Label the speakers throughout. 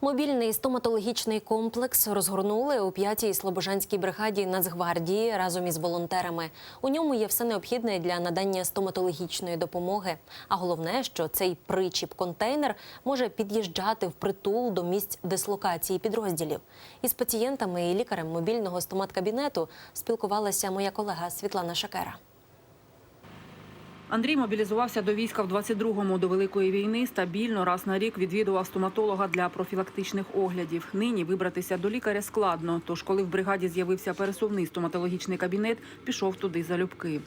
Speaker 1: Мобільний стоматологічний комплекс розгорнули у 5-й Слобожанській бригаді Нацгвардії разом із волонтерами. У ньому є все необхідне для надання стоматологічної допомоги. А головне, що цей причіп-контейнер може під'їжджати впритул до місць дислокації підрозділів. Із пацієнтами і лікарем мобільного стоматкабінету спілкувалася моя колега Світлана Шакера.
Speaker 2: Андрій мобілізувався до війська в 22-му до Великої війни. Стабільно раз на рік відвідував стоматолога для профілактичних оглядів. Нині вибратися до лікаря складно. Тож, коли в бригаді з'явився пересувний стоматологічний кабінет, пішов туди залюбки.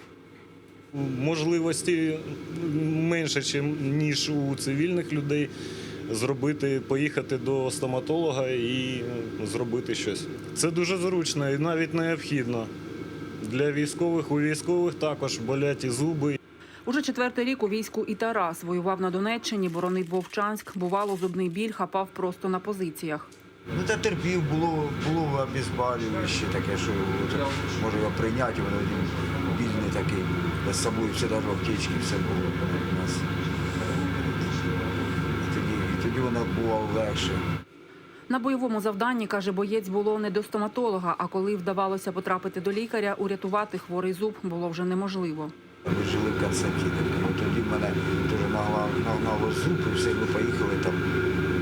Speaker 3: можливості менше, ніж у цивільних людей. Зробити, поїхати до стоматолога і зробити щось. Це дуже зручно і навіть необхідно. Для військових у військових також болять і зуби,
Speaker 2: Уже четвертий рік у війську і Тарас воював на Донеччині, боронив Вовчанськ. Бувало, зубний біль хапав просто на позиціях.
Speaker 4: Ну та терпів, було, було обезболююче таке, що може його прийняти, воно він більний такий, з собою все навіть в аптечці, все було у нас. І тоді, і тоді воно було легше.
Speaker 2: На бойовому завданні, каже боєць, було не до стоматолога, а коли вдавалося потрапити до лікаря, урятувати хворий зуб було вже неможливо.
Speaker 4: Ми жили в Константиновці. От тоді мене теж нагнало, нагнало зуб, і все, ми поїхали там,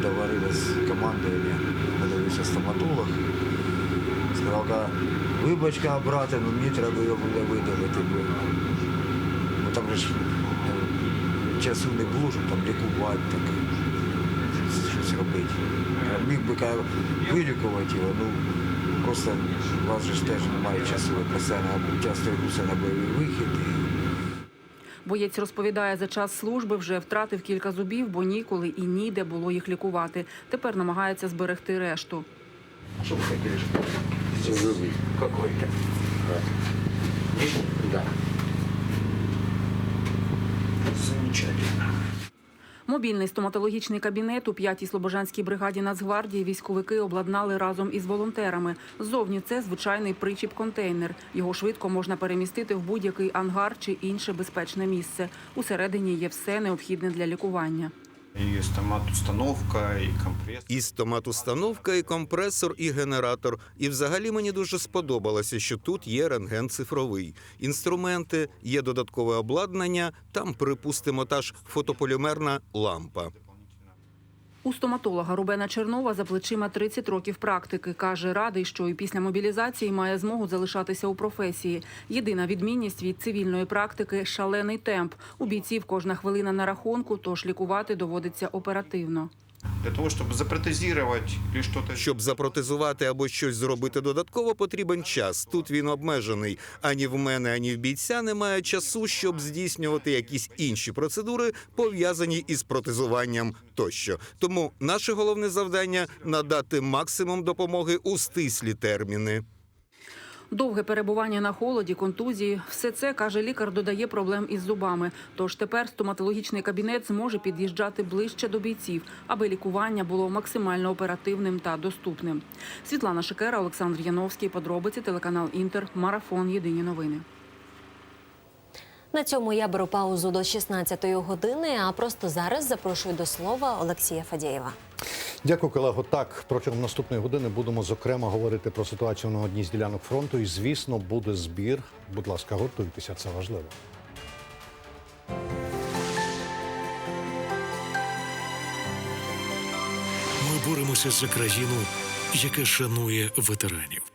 Speaker 4: доварили з командою, подивився стоматолог. Сказав, вибачка, брате, ну мені треба його буде видалити. Бо, бо там ж е, часу не було, щоб там лікувати, так, щось робити. Я міг би вилікувати його, ну просто у вас ж теж немає часу, ви постійно часто на бойовий вихід.
Speaker 2: Боєць розповідає, за час служби вже втратив кілька зубів, бо ніколи і ніде було їх лікувати. Тепер намагається зберегти решту.
Speaker 4: Що ви хотіли? Зуби. Какой-то. Да. Замечательно.
Speaker 2: Мобільний стоматологічний кабінет у 5-й Слобожанській бригаді Нацгвардії військовики обладнали разом із волонтерами. Ззовні це звичайний причіп-контейнер. Його швидко можна перемістити в будь-який ангар чи інше безпечне місце. Усередині є все необхідне для лікування.
Speaker 5: И стомат-установка, и компресс.
Speaker 6: І стомат-установка, і компресор, і генератор. І взагалі мені дуже сподобалося, що тут є рентген цифровий. Інструменти, є додаткове обладнання, там, припустимо, та ж фотополімерна лампа.
Speaker 2: У стоматолога Рубена Чернова за плечима 30 років практики. Каже, радий, що і після мобілізації має змогу залишатися у професії. Єдина відмінність від цивільної практики шалений темп. У бійців кожна хвилина на рахунку, тож лікувати доводиться оперативно.
Speaker 5: Для того, чтобы запротезировать или что-то...
Speaker 6: Щоб запротезувати або щось зробити додатково, потрібен час. Тут він обмежений. Ані в мене, ані в бійця немає часу, щоб здійснювати якісь інші процедури, пов'язані із протезуванням тощо. Тому наше головне завдання надати максимум допомоги у стислі терміни.
Speaker 2: Довге перебування на холоді, контузії – все це, каже лікар, додає проблем із зубами. Тож тепер стоматологічний кабінет зможе під'їжджати ближче до бійців, аби лікування було максимально оперативним та доступним. Світлана Шикера, Олександр Яновський. Подробиці, телеканал Інтер, Марафон. Єдині новини.
Speaker 1: На цьому я беру паузу до 16-ї години. А просто зараз запрошую до слова Олексія Фадєєва.
Speaker 7: Дякую, колего. Так, протягом наступної години будемо зокрема говорити про ситуацію на одній з ділянок фронту. І, звісно, буде збір. Будь ласка, готуйтеся, це важливо.
Speaker 8: Ми боремося за країну, яка шанує ветеранів.